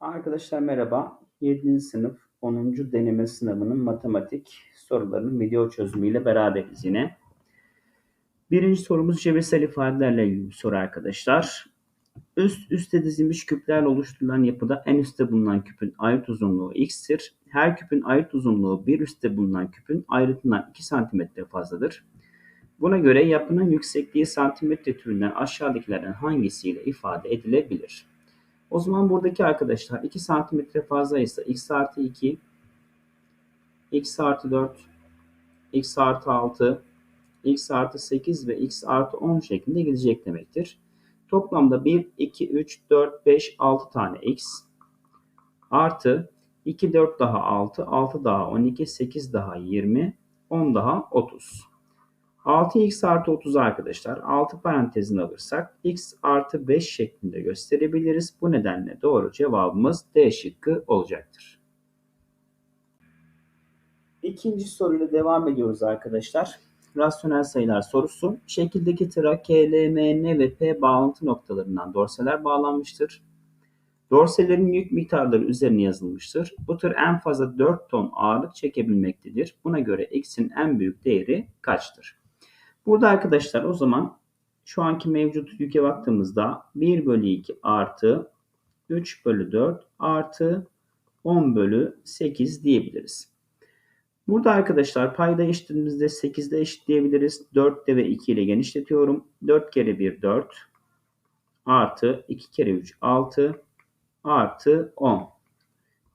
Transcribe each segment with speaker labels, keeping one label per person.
Speaker 1: Arkadaşlar merhaba. 7. sınıf 10. deneme sınavının matematik sorularının video çözümüyle beraberiz yine. Birinci sorumuz cebirsel ifadelerle ilgili soru arkadaşlar. Üst üste dizilmiş küplerle oluşturulan yapıda en üstte bulunan küpün ayrıt uzunluğu x'tir. Her küpün ayrıt uzunluğu bir üstte bulunan küpün ayrıtından 2 cm fazladır. Buna göre yapının yüksekliği santimetre türünden aşağıdakilerden hangisiyle ifade edilebilir? O zaman buradaki arkadaşlar 2 santimetre fazlaysa x artı 2, x artı 4, x artı 6, x artı 8 ve x artı 10 şeklinde gidecek demektir. Toplamda 1, 2, 3, 4, 5, 6 tane x artı 2, 4 daha 6, 6 daha 12, 8 daha 20, 10 daha 30. 6x artı 30 arkadaşlar 6 parantezini alırsak x artı 5 şeklinde gösterebiliriz. Bu nedenle doğru cevabımız D şıkkı olacaktır. İkinci soruyla devam ediyoruz arkadaşlar. Rasyonel sayılar sorusu. Şekildeki tıra K, L, M, N ve P bağlantı noktalarından dorseler bağlanmıştır. Dorselerin yük miktarları üzerine yazılmıştır. Bu tır en fazla 4 ton ağırlık çekebilmektedir. Buna göre x'in en büyük değeri kaçtır? Burada arkadaşlar o zaman şu anki mevcut yüke baktığımızda 1 bölü 2 artı 3 bölü 4 artı 10 bölü 8 diyebiliriz. Burada arkadaşlar payda eşitliğimizde 8'de eşitleyebiliriz. 4'te ve 2 ile genişletiyorum. 4 kere 1 4 artı 2 kere 3 6 artı 10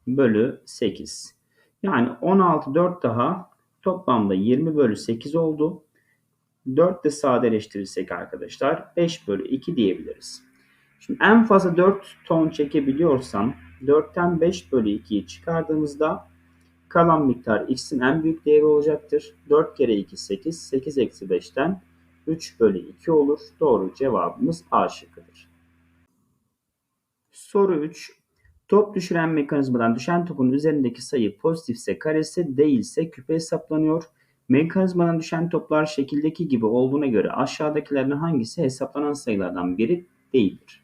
Speaker 1: bölü 8. Yani 16 4 daha toplamda 20 bölü 8 oldu. 4 de sadeleştirirsek arkadaşlar 5 bölü 2 diyebiliriz. Şimdi en fazla 4 ton çekebiliyorsam 4'ten 5 bölü 2'yi çıkardığımızda kalan miktar x'in en büyük değeri olacaktır. 4 kere 2 8, 8 eksi 5'ten 3 bölü 2 olur. Doğru cevabımız A şıkkıdır. Soru 3. Top düşüren mekanizmadan düşen topun üzerindeki sayı pozitifse karesi değilse küpe hesaplanıyor. Mekanizmadan düşen toplar şekildeki gibi olduğuna göre aşağıdakilerden hangisi hesaplanan sayılardan biri değildir?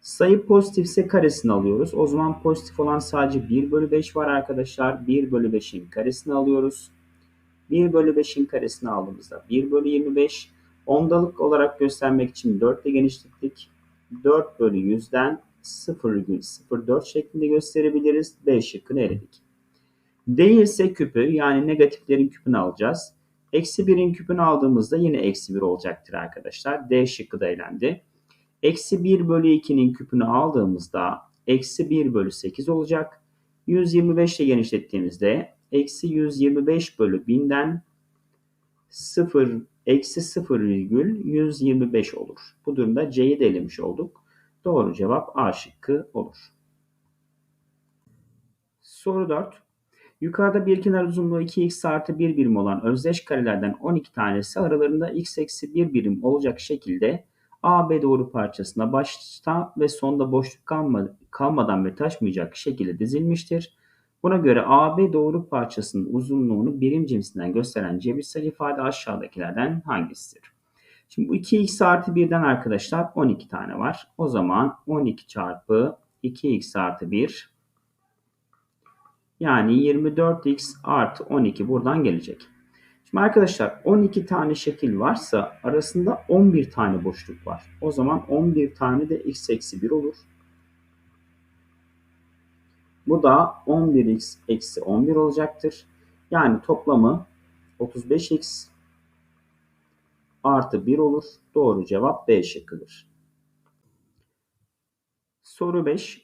Speaker 1: Sayı pozitifse karesini alıyoruz. O zaman pozitif olan sadece 1 bölü 5 var arkadaşlar. 1 bölü 5'in karesini alıyoruz. 1 bölü 5'in karesini aldığımızda 1 bölü 25. Ondalık olarak göstermek için 4 ile genişlettik. 4 bölü 100'den 0,04 şeklinde gösterebiliriz. B şıkkını eledik. Değilse küpü yani negatiflerin küpünü alacağız. Eksi 1'in küpünü aldığımızda yine eksi 1 olacaktır arkadaşlar. D şıkkı da elendi. Eksi 1 bölü 2'nin küpünü aldığımızda eksi 1 bölü 8 olacak. 125 ile genişlettiğimizde eksi 125 bölü 1000'den 0 eksi 0,125 olur. Bu durumda C'yi de elemiş olduk. Doğru cevap A şıkkı olur. Soru 4. Yukarıda bir kenar uzunluğu 2x artı 1 birim olan özdeş karelerden 12 tanesi aralarında x eksi 1 birim olacak şekilde AB doğru parçasına başta ve sonda boşluk kalmadan ve taşmayacak şekilde dizilmiştir. Buna göre AB doğru parçasının uzunluğunu birim cinsinden gösteren cebirsel ifade aşağıdakilerden hangisidir? Şimdi bu 2x artı 1'den arkadaşlar 12 tane var. O zaman 12 çarpı 2x artı 1 yani 24x artı 12 buradan gelecek. Şimdi arkadaşlar 12 tane şekil varsa arasında 11 tane boşluk var. O zaman 11 tane de x eksi 1 olur. Bu da 11x eksi 11 olacaktır. Yani toplamı 35x artı 1 olur. Doğru cevap B şıkkıdır. Soru 5.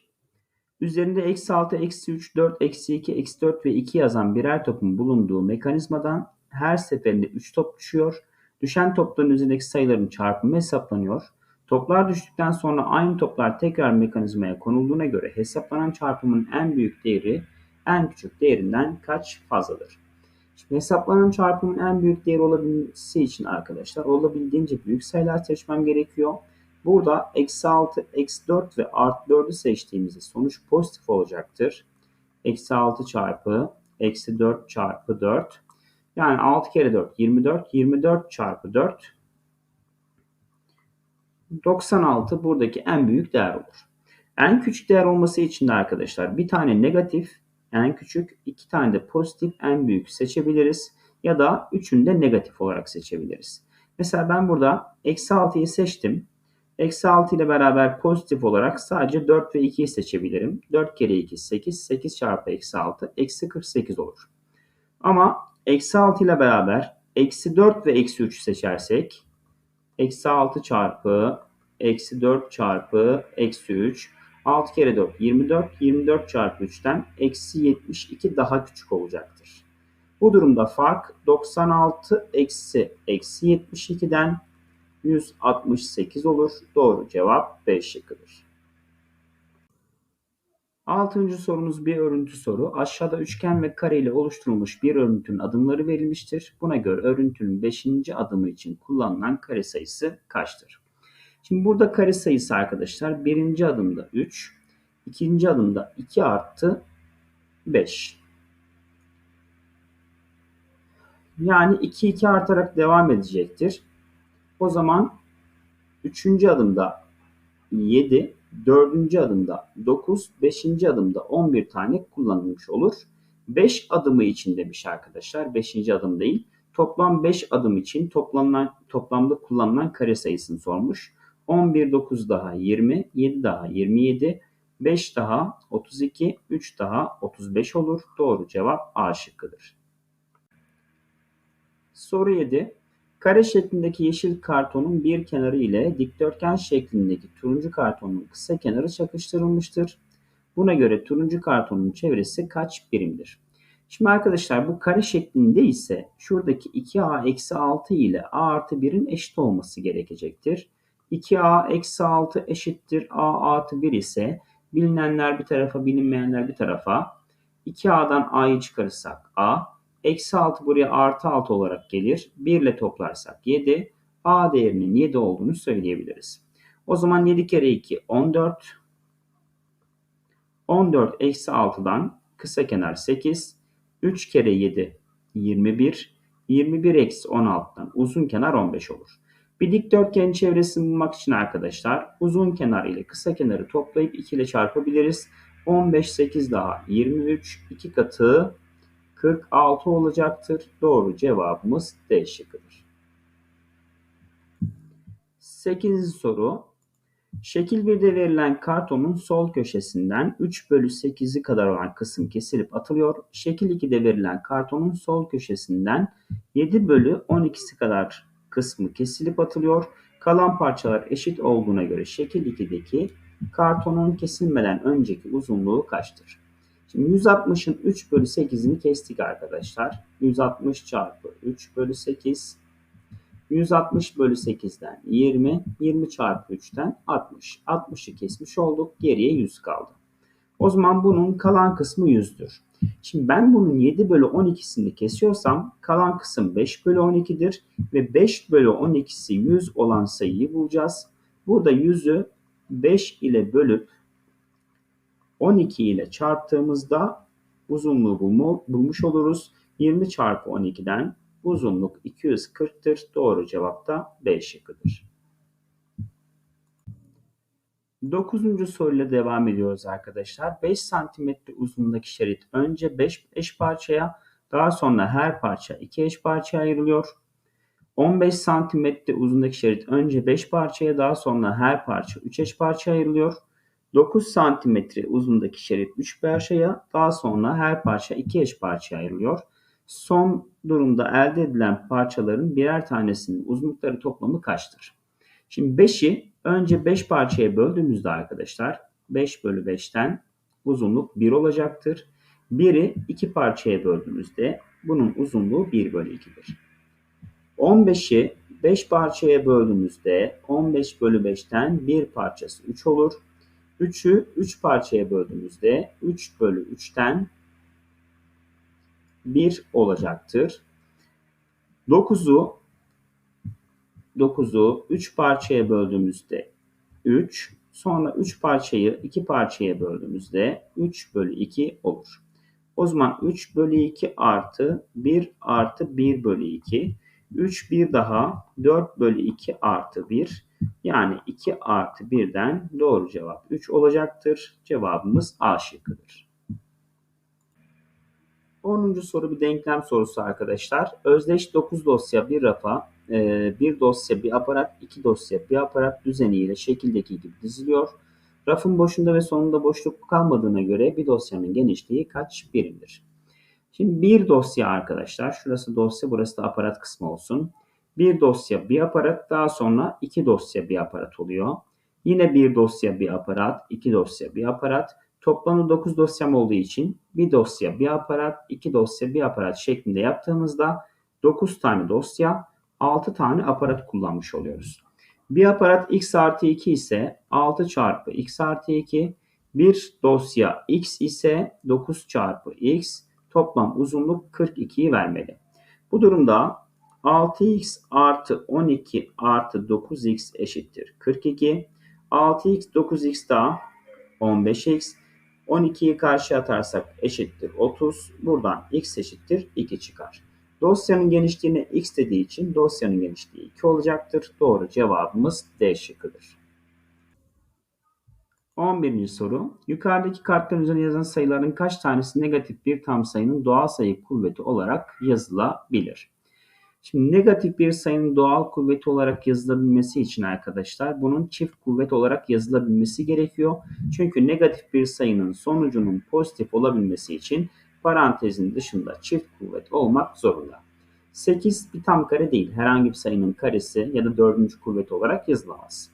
Speaker 1: Üzerinde eksi 6, eksi 3, 4, eksi 2, eksi 4 ve 2 yazan birer topun bulunduğu mekanizmadan her seferinde 3 top düşüyor. Düşen topların üzerindeki sayıların çarpımı hesaplanıyor. Toplar düştükten sonra aynı toplar tekrar mekanizmaya konulduğuna göre hesaplanan çarpımın en büyük değeri en küçük değerinden kaç fazladır? Şimdi hesaplanan çarpımın en büyük değeri olabilmesi için arkadaşlar olabildiğince büyük sayılar seçmem gerekiyor. Burada eksi 6, eksi 4 ve artı 4'ü seçtiğimizde sonuç pozitif olacaktır. Eksi 6 çarpı eksi 4 çarpı 4. Yani 6 kere 4 24. 24 çarpı 4 96 buradaki en büyük değer olur. En küçük değer olması için de arkadaşlar bir tane negatif, en küçük, iki tane de pozitif, en büyük seçebiliriz. Ya da üçünü de negatif olarak seçebiliriz. Mesela ben burada eksi 6'yı seçtim. Eksi 6 ile beraber pozitif olarak sadece 4 ve 2'yi seçebilirim. 4 kere 2 8, 8 çarpı eksi 6 eksi 48 olur. Ama eksi 6 ile beraber eksi 4 ve eksi 3 seçersek eksi 6 çarpı eksi 4 çarpı eksi 3 6 kere 4 24 24 çarpı 3'ten eksi 72 daha küçük olacaktır. Bu durumda fark 96 eksi eksi 72'den 168 olur. Doğru cevap B şıkkıdır. Altıncı sorumuz bir örüntü soru. Aşağıda üçgen ve kare ile oluşturulmuş bir örüntünün adımları verilmiştir. Buna göre örüntünün 5. adımı için kullanılan kare sayısı kaçtır? Şimdi burada kare sayısı arkadaşlar birinci adımda 3, ikinci adımda 2 artı 5. Yani 2 2 artarak devam edecektir. O zaman 3. adımda 7, 4. adımda 9, 5. adımda 11 tane kullanılmış olur. 5 adımı için demiş arkadaşlar. 5. adım değil. Toplam 5 adım için toplamdan, toplamda kullanılan kare sayısını sormuş. 11 9 daha 20, 7 daha 27, 5 daha 32, 3 daha 35 olur. Doğru cevap A şıkkıdır. Soru 7. Kare şeklindeki yeşil kartonun bir kenarı ile dikdörtgen şeklindeki turuncu kartonun kısa kenarı çakıştırılmıştır. Buna göre turuncu kartonun çevresi kaç birimdir? Şimdi arkadaşlar bu kare şeklinde ise şuradaki 2a-6 ile a artı 1'in eşit olması gerekecektir. 2a eksi 6 eşittir a artı 1 ise bilinenler bir tarafa bilinmeyenler bir tarafa 2a'dan a'yı çıkarırsak a Eksi 6 buraya artı 6 olarak gelir. 1 ile toplarsak 7. A değerinin 7 olduğunu söyleyebiliriz. O zaman 7 kere 2 14. 14 eksi 6'dan kısa kenar 8. 3 kere 7 21. 21 eksi 16'dan uzun kenar 15 olur. Bir dikdörtgenin çevresini bulmak için arkadaşlar uzun kenar ile kısa kenarı toplayıp 2 ile çarpabiliriz. 15 8 daha 23 2 katı 46 olacaktır. Doğru cevabımız D şıkkıdır. 8. soru. Şekil 1'de verilen kartonun sol köşesinden 3 bölü 8'i kadar olan kısım kesilip atılıyor. Şekil 2'de verilen kartonun sol köşesinden 7 bölü 12'si kadar kısmı kesilip atılıyor. Kalan parçalar eşit olduğuna göre şekil 2'deki kartonun kesilmeden önceki uzunluğu kaçtır? Şimdi 160'ın 3 bölü 8'ini kestik arkadaşlar. 160 çarpı 3 bölü 8. 160 bölü 8'den 20. 20 çarpı 3'ten 60. 60'ı kesmiş olduk. Geriye 100 kaldı. O zaman bunun kalan kısmı 100'dür. Şimdi ben bunun 7 bölü 12'sini kesiyorsam kalan kısım 5 bölü 12'dir. Ve 5 bölü 12'si 100 olan sayıyı bulacağız. Burada 100'ü 5 ile bölüp 12 ile çarptığımızda uzunluğu bulmuş oluruz. 20 çarpı 12'den uzunluk 240'tır. Doğru cevap da B şıkkıdır. 9. soruyla devam ediyoruz arkadaşlar. 5 cm uzunluğundaki şerit önce 5 eş parçaya daha sonra her parça 2 eş parçaya ayrılıyor. 15 cm uzunluğundaki şerit önce 5 parçaya daha sonra her parça 3 eş parçaya ayrılıyor. 9 santimetre uzundaki şerit 3 parçaya daha sonra her parça 2 eş parçaya ayrılıyor. Son durumda elde edilen parçaların birer tanesinin uzunlukları toplamı kaçtır? Şimdi 5'i önce 5 parçaya böldüğümüzde arkadaşlar 5 bölü 5'ten uzunluk 1 olacaktır. 1'i 2 parçaya böldüğümüzde bunun uzunluğu 1 bölü 2'dir. 15'i 5 parçaya böldüğümüzde 15 bölü 5'ten 1 parçası 3 olur. 3'ü 3 parçaya böldüğümüzde 3 bölü 3'ten 1 olacaktır. 9'u 9'u 3 parçaya böldüğümüzde 3, sonra 3 parçayı 2 parçaya böldüğümüzde 3 bölü 2 olur. O zaman 3 bölü 2 artı 1 artı 1 bölü 2. 3 bir daha 4 bölü 2 artı 1. Yani 2 artı 1'den doğru cevap 3 olacaktır. Cevabımız A şıkkıdır. 10. soru bir denklem sorusu arkadaşlar. Özdeş 9 dosya bir rafa, e, bir dosya bir aparat, iki dosya bir aparat düzeniyle şekildeki gibi diziliyor. Rafın boşunda ve sonunda boşluk kalmadığına göre bir dosyanın genişliği kaç birimdir? Şimdi bir dosya arkadaşlar, şurası dosya, burası da aparat kısmı olsun. Bir dosya bir aparat, daha sonra iki dosya bir aparat oluyor. Yine bir dosya bir aparat, iki dosya bir aparat. Toplamda 9 dosyam olduğu için bir dosya bir aparat, iki dosya bir aparat şeklinde yaptığımızda 9 tane dosya, 6 tane aparat kullanmış oluyoruz. Bir aparat x artı 2 ise 6 çarpı x artı 2, bir dosya x ise 9 çarpı x, toplam uzunluk 42'yi vermeli. Bu durumda 6x artı 12 artı 9x eşittir 42. 6x 9x daha 15x 12'yi karşıya atarsak eşittir 30. Buradan x eşittir 2 çıkar. Dosyanın genişliğine x dediği için dosyanın genişliği 2 olacaktır. Doğru cevabımız D şıkkıdır. 11. soru. Yukarıdaki kartların üzerine yazan sayıların kaç tanesi negatif bir tam sayının doğal sayı kuvveti olarak yazılabilir? Şimdi negatif bir sayının doğal kuvveti olarak yazılabilmesi için arkadaşlar bunun çift kuvvet olarak yazılabilmesi gerekiyor. Çünkü negatif bir sayının sonucunun pozitif olabilmesi için parantezin dışında çift kuvvet olmak zorunda. 8 bir tam kare değil. Herhangi bir sayının karesi ya da dördüncü kuvveti olarak yazılamaz.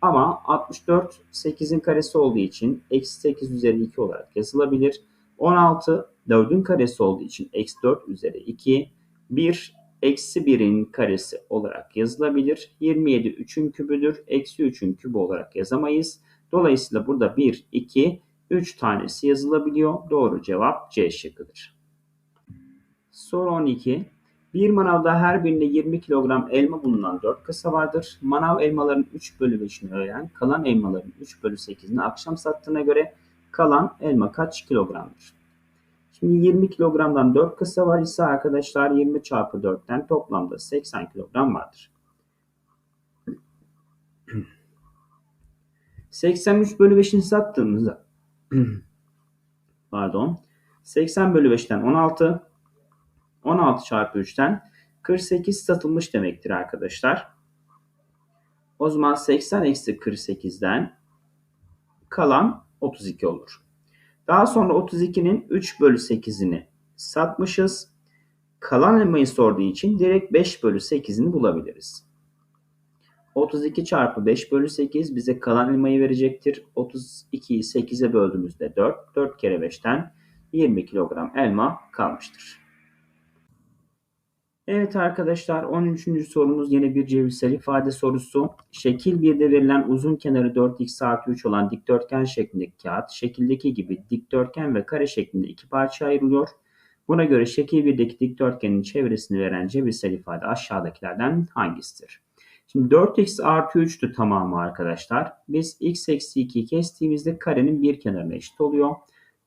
Speaker 1: Ama 64 8'in karesi olduğu için eksi 8 üzeri 2 olarak yazılabilir. 16 4'ün karesi olduğu için eksi 4 üzeri 2. 1 eksi 1'in karesi olarak yazılabilir. 27 3'ün kübüdür. Eksi 3'ün kübü olarak yazamayız. Dolayısıyla burada 1, 2, 3 tanesi yazılabiliyor. Doğru cevap C şıkkıdır. Soru 12. Bir manavda her birinde 20 kilogram elma bulunan 4 kasa vardır. Manav elmaların 3 bölü 5'ini öğlen, kalan elmaların 3 bölü 8'ini akşam sattığına göre kalan elma kaç kilogramdır? Şimdi 20 kilogramdan 4 kasa var ise arkadaşlar 20 çarpı 4'ten toplamda 80 kilogram vardır. 83 bölü 5'ini sattığımızda pardon 80 bölü 5'ten 16 16 çarpı 3'ten 48 satılmış demektir arkadaşlar. O zaman 80 eksi 48'den kalan 32 olur. Daha sonra 32'nin 3 bölü 8'ini satmışız. Kalan elmayı sorduğu için direkt 5 bölü 8'ini bulabiliriz. 32 çarpı 5 bölü 8 bize kalan elmayı verecektir. 32'yi 8'e böldüğümüzde 4. 4 kere 5'ten 20 kilogram elma kalmıştır. Evet arkadaşlar 13. sorumuz yine bir cebirsel ifade sorusu. Şekil 1'de verilen uzun kenarı 4x artı 3 olan dikdörtgen şeklindeki kağıt şekildeki gibi dikdörtgen ve kare şeklinde iki parça ayrılıyor. Buna göre şekil 1'deki dikdörtgenin çevresini veren cebirsel ifade aşağıdakilerden hangisidir? Şimdi 4x artı 3'tü tamamı arkadaşlar. Biz x eksi 2'yi kestiğimizde karenin bir kenarına eşit oluyor.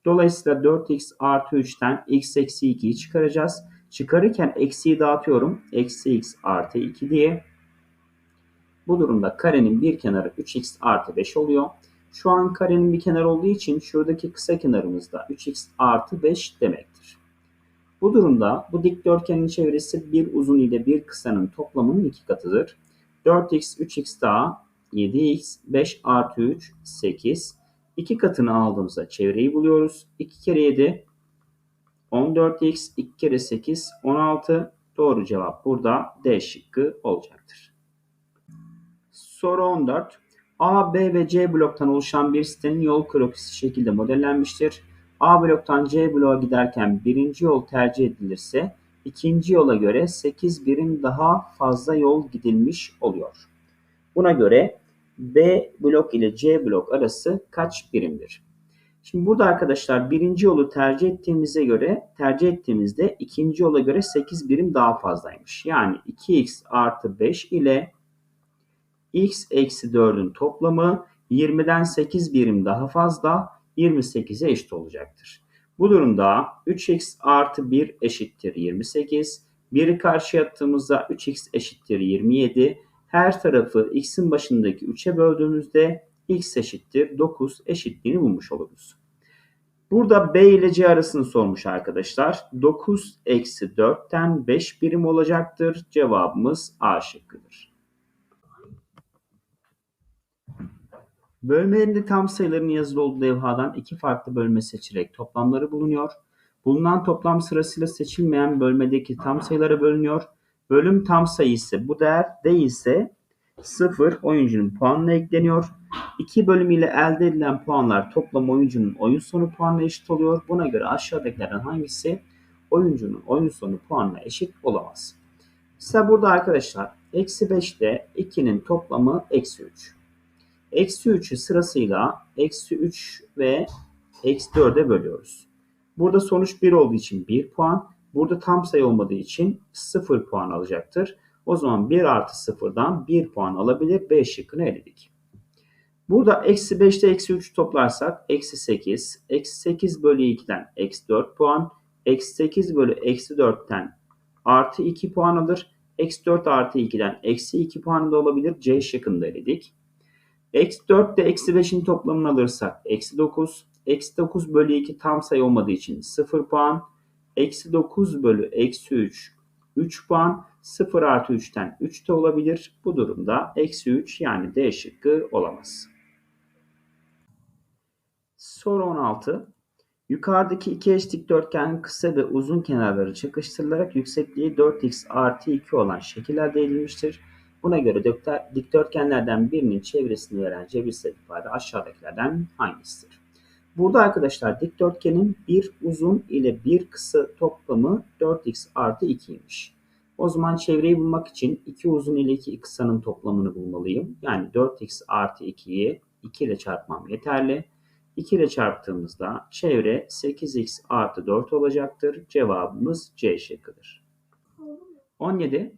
Speaker 1: Dolayısıyla 4x artı 3'ten x eksi 2'yi çıkaracağız. Çıkarırken eksiyi dağıtıyorum. Eksi x artı 2 diye. Bu durumda karenin bir kenarı 3x artı 5 oluyor. Şu an karenin bir kenarı olduğu için şuradaki kısa kenarımız da 3x artı 5 demektir. Bu durumda bu dikdörtgenin çevresi bir uzun ile bir kısanın toplamının iki katıdır. 4x 3x daha 7x 5 artı 3 8. 2 katını aldığımızda çevreyi buluyoruz. 2 kere 7 14x 2 kere 8 16. Doğru cevap burada D şıkkı olacaktır. Soru 14. A, B ve C bloktan oluşan bir sitenin yol krokisi şekilde modellenmiştir. A bloktan C bloğa giderken birinci yol tercih edilirse ikinci yola göre 8 birim daha fazla yol gidilmiş oluyor. Buna göre B blok ile C blok arası kaç birimdir? Şimdi burada arkadaşlar birinci yolu tercih ettiğimize göre tercih ettiğimizde ikinci yola göre 8 birim daha fazlaymış. Yani 2x artı 5 ile x eksi 4'ün toplamı 20'den 8 birim daha fazla 28'e eşit olacaktır. Bu durumda 3x artı 1 eşittir 28. 1'i karşıya attığımızda 3x eşittir 27. Her tarafı x'in başındaki 3'e böldüğümüzde x eşittir 9 eşitliğini bulmuş oluruz. Burada B ile C arasını sormuş arkadaşlar. 9 eksi 4'ten 5 birim olacaktır. Cevabımız A şıkkıdır. Bölmelerinde tam sayıların yazılı olduğu levhadan iki farklı bölme seçerek toplamları bulunuyor. Bulunan toplam sırasıyla seçilmeyen bölmedeki tam sayılara bölünüyor. Bölüm tam sayı ise bu değer değilse 0 oyuncunun puanına ekleniyor. 2 bölüm ile elde edilen puanlar toplam oyuncunun oyun sonu puanına eşit oluyor. Buna göre aşağıdakilerden hangisi oyuncunun oyun sonu puanına eşit olamaz? Mesela burada arkadaşlar eksi 5'te 2'nin toplamı eksi 3. Eksi 3'ü sırasıyla eksi 3 ve eksi 4'e bölüyoruz. Burada sonuç 1 olduğu için 1 puan. Burada tam sayı olmadığı için 0 puan alacaktır. O zaman 1 artı 0'dan 1 puan alabilir. B şıkkını eledik. Burada eksi 5'te eksi 3 toplarsak eksi 8. Eksi 8 bölü 2'den eksi 4 puan. Eksi 8 bölü eksi 4'ten artı 2 puan alır. Eksi 4 artı 2'den eksi 2 puan da olabilir. C şıkkını eledik. Eksi 4 ile eksi 5'in toplamını alırsak eksi 9. Eksi 9 bölü 2 tam sayı olmadığı için 0 puan. Eksi 9 bölü eksi 3 3 puan. 0 artı 3'ten 3 de olabilir. Bu durumda eksi 3 yani D şıkkı olamaz. Soru 16. Yukarıdaki iki eş dikdörtgenin kısa ve uzun kenarları çakıştırılarak yüksekliği 4x artı 2 olan şekil elde edilmiştir. Buna göre dikdörtgenlerden birinin çevresini veren cebirsel ifade aşağıdakilerden hangisidir? Burada arkadaşlar dikdörtgenin bir uzun ile bir kısa toplamı 4x artı 2'ymiş. O zaman çevreyi bulmak için iki uzun ile iki kısanın toplamını bulmalıyım. Yani 4x artı 2'yi 2 ile çarpmam yeterli. 2 ile çarptığımızda çevre 8x artı 4 olacaktır. Cevabımız C şıkkıdır. 17.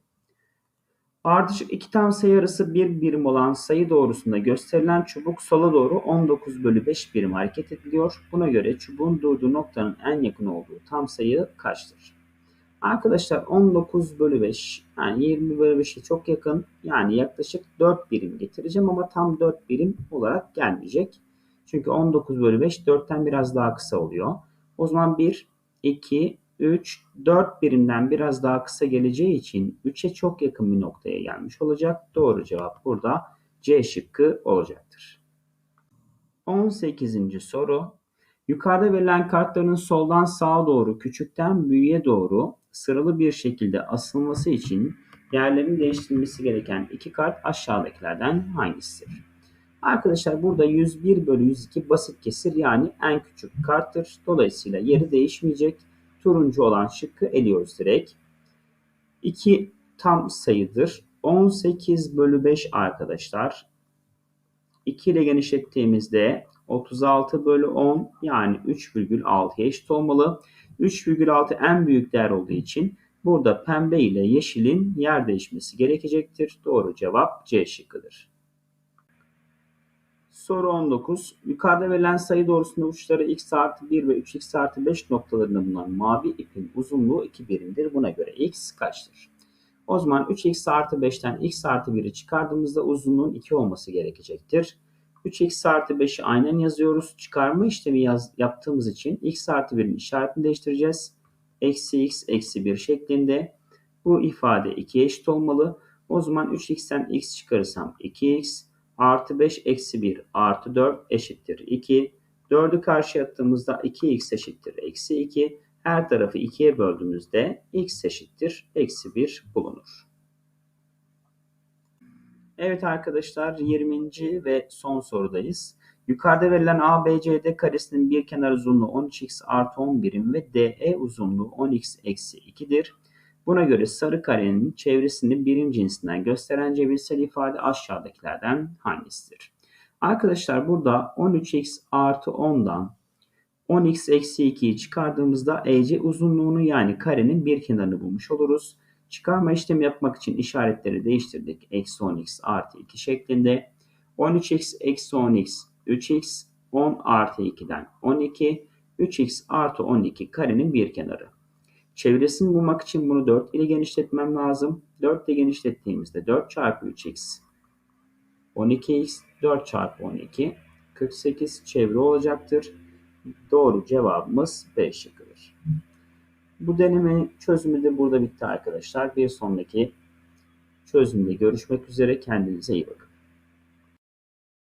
Speaker 1: Ardışık iki tam sayı arası bir birim olan sayı doğrusunda gösterilen çubuk sola doğru 19 bölü 5 birim hareket ediliyor. Buna göre çubuğun durduğu noktanın en yakın olduğu tam sayı kaçtır? Arkadaşlar 19 bölü 5 yani 20 bölü 5'e çok yakın yani yaklaşık 4 birim getireceğim ama tam 4 birim olarak gelmeyecek. Çünkü 19 bölü 5 4'ten biraz daha kısa oluyor. O zaman 1, 2, 3, 4 birimden biraz daha kısa geleceği için 3'e çok yakın bir noktaya gelmiş olacak. Doğru cevap burada C şıkkı olacaktır. 18. soru. Yukarıda verilen kartların soldan sağa doğru küçükten büyüğe doğru sıralı bir şekilde asılması için yerlerini değiştirilmesi gereken iki kart aşağıdakilerden hangisidir? Arkadaşlar burada 101 bölü 102 basit kesir yani en küçük karttır. Dolayısıyla yeri değişmeyecek. Turuncu olan şıkkı eliyoruz direkt. 2 tam sayıdır. 18 bölü 5 arkadaşlar. 2 ile genişlettiğimizde 36 bölü 10 yani 3,6'ya eşit olmalı. 3,6 en büyük değer olduğu için burada pembe ile yeşilin yer değişmesi gerekecektir. Doğru cevap C şıkkıdır. Soru 19. Yukarıda verilen sayı doğrusunda uçları x artı 1 ve 3x artı 5 noktalarında bulunan mavi ipin uzunluğu 2 birimdir. Buna göre x kaçtır? O zaman 3x artı 5'ten x artı 1'i çıkardığımızda uzunluğun 2 olması gerekecektir. 3x artı 5'i aynen yazıyoruz. Çıkarma işlemi yaz, yaptığımız için x artı 1'in işaretini değiştireceğiz. Eksi x eksi 1 şeklinde. Bu ifade 2'ye eşit olmalı. O zaman 3x'ten x çıkarırsam 2x artı 5 eksi 1 artı 4 eşittir 2. 4'ü karşıya attığımızda 2x eşittir eksi 2. Her tarafı 2'ye böldüğümüzde x eşittir eksi 1 bulunur. Evet arkadaşlar 20. ve son sorudayız. Yukarıda verilen ABCD karesinin bir kenar uzunluğu 13x artı 10 birim ve DE uzunluğu 10x eksi 2'dir. Buna göre sarı karenin çevresini birim cinsinden gösteren cebirsel ifade aşağıdakilerden hangisidir? Arkadaşlar burada 13x artı 10'dan 10x eksi 2'yi çıkardığımızda EC uzunluğunu yani karenin bir kenarını bulmuş oluruz. Çıkarma işlemi yapmak için işaretleri değiştirdik. Eksi 10x artı 2 şeklinde. 13x eksi 10x 3x 10 artı 2'den 12 3x artı 12 karenin bir kenarı. Çevresini bulmak için bunu 4 ile genişletmem lazım. 4 ile genişlettiğimizde 4 çarpı 3x 12x 4 çarpı 12 48 çevre olacaktır. Doğru cevabımız B şıkkıdır. Bu deneme çözümü de burada bitti arkadaşlar. Bir sonraki çözümde görüşmek üzere. Kendinize iyi bakın.